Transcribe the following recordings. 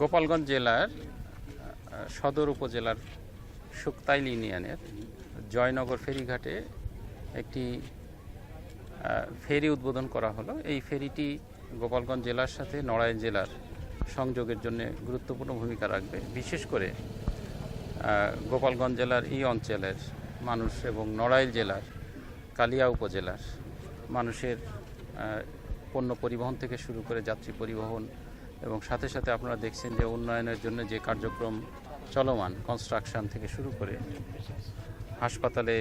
গোপালগঞ্জ জেলার, সদর উপজেলার শুক্তাইল ইউনিয়নের জয়নগর ফেরিঘাটে একটি ফেরি উদ্বোধন করা হলো। এই ফেরিটি গোপালগঞ্জ জেলার সাথে নড়াইল জেলার সংযোগের জন্য গুরুত্বপূর্ণ ভূমিকা রাখবে। বিশেষ করে গোপালগঞ্জ জেলার এই অঞ্চলের মানুষ এবং নড়াইল জেলার কালিয়া উপজেলার মানুষের পণ্য পরিবহন থেকে শুরু করে যাত্রী পরিবহন এবং সাথে সাথে আপনারা দেখছেন যে উন্নয়নের জন্য যে কার্যক্রম চলমান কনস্ট্রাকশন থেকে শুরু করে হাসপাতালে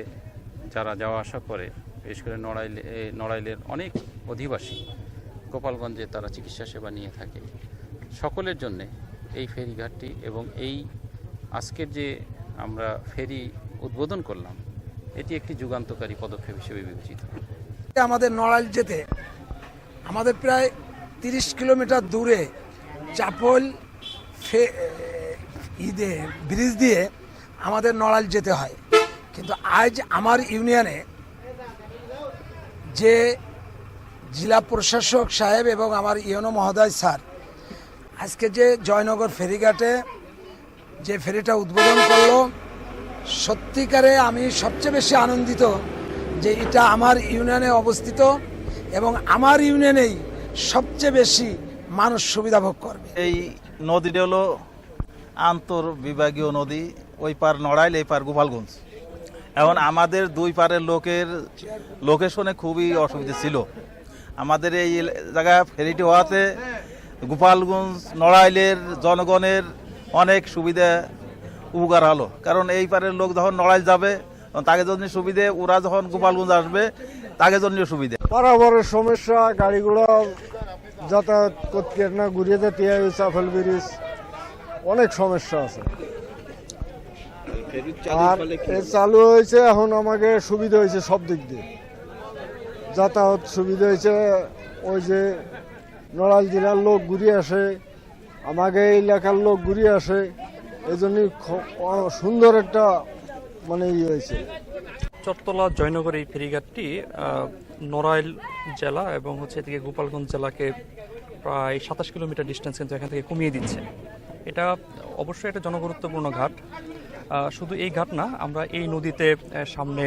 যারা যাওয়া আসা করে, বিশেষ করে নড়াইলে নড়াইলের অনেক অধিবাসী গোপালগঞ্জে তারা চিকিৎসা সেবা নিয়ে থাকে। সকলের জন্যে এই ফেরিঘাটটি এবং এই আজকের যে আমরা ফেরি উদ্বোধন করলাম, এটি একটি যুগান্তকারী পদক্ষেপ হিসেবে বিবেচিত। আমাদের নড়াইল যেতে আমাদের প্রায় তিরিশ কিলোমিটার দূরে চাপল ফে ঈদে, ব্রিজ দিয়ে আমাদের নড়াইল যেতে হয়। কিন্তু আজ আমার ইউনিয়নে যে জেলা প্রশাসক সাহেব এবং আমার ইউনো মহোদয় স্যার, আজকে যে জয়নগর ফেরিঘাটে যে ফেরিটা উদ্বোধন করল, সত্যিকারে আমি সবচেয়ে বেশি আনন্দিত যে এটা আমার ইউনিয়নে অবস্থিত। এবং আমার ইউনিয়নেই সবচেয়ে বেশি মানুষ সুবিধা ভোগ করবে। এই নদীটা হলো আন্তর বিভাগীয় নদী, ওই পার নড়াইল, এই পার গোপালগঞ্জ। এখন আমাদের দুই পারের লোকের লোকেশনে খুবই অসুবিধা ছিল। আমাদের এই এল- জায়গা ফেরিটি হওয়াতে গোপালগঞ্জ, নড়াইলের জনগণের অনেক সুবিধা উপকার হলো। কারণ এই পারের লোক যখন নড়াইল যাবে তাকে জন্য সুবিধে ওরা যখন গোপালগঞ্জ আসবে তাকে জন্য সুবিধে। পারাবারের সমস্যা গাড়িগুলো যাতায়াত করতে না ঘুরিয়ে যেতে হয় ওই চাফল ব্রিজ অনেক সমস্যা আছে। আর এ চালু হয়েছে এখন আমাকে সুবিধা হয়েছে সব দিক দিয়ে। যাতায়াত সুবিধা হয়েছে ওই যে নড়াইল জেলার লোক ঘুরিয়ে আসে আমাকে এই এলাকার লোক ঘুরিয়ে আসে এই জন্যই খ- সুন্দর একটা মানে ইয়ে হয়েছে। চট্টলা জয়নগর এই ফেরিঘাটটি নড়াইল জেলা এবং হচ্ছে এদিকে গোপালগঞ্জ জেলাকে প্রায় সাতাশ কিলোমিটার ডিস্টেন্স কিন্তু এখান থেকে কমিয়ে দিচ্ছে। এটা অবশ্যই একটা জনগুরুত্বপূর্ণ ঘাট। শুধু এই ঘাট না, আমরা এই নদীতে সামনে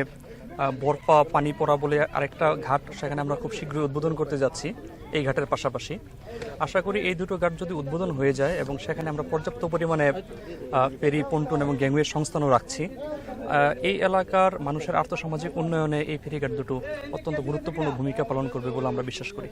বরপা পানি পড়া বলে আরেকটা ঘাট, সেখানে আমরা খুব শীঘ্রই উদ্বোধন করতে যাচ্ছি এই ঘাটের পাশাপাশি। আশা করি এই দুটো ঘাট যদি উদ্বোধন হয়ে যায় এবং সেখানে আমরা পর্যাপ্ত পরিমাণে ফেরি, পন্টুন এবং গ্যাংওয়ের সংস্থানও রাখছি এই এলাকার মানুষের আর্থসামাজিক উন্নয়নে এই ফেরিঘাট দুটো অত্যন্ত গুরুত্বপূর্ণ ভূমিকা পালন করবে বলে আমরা বিশ্বাস করি।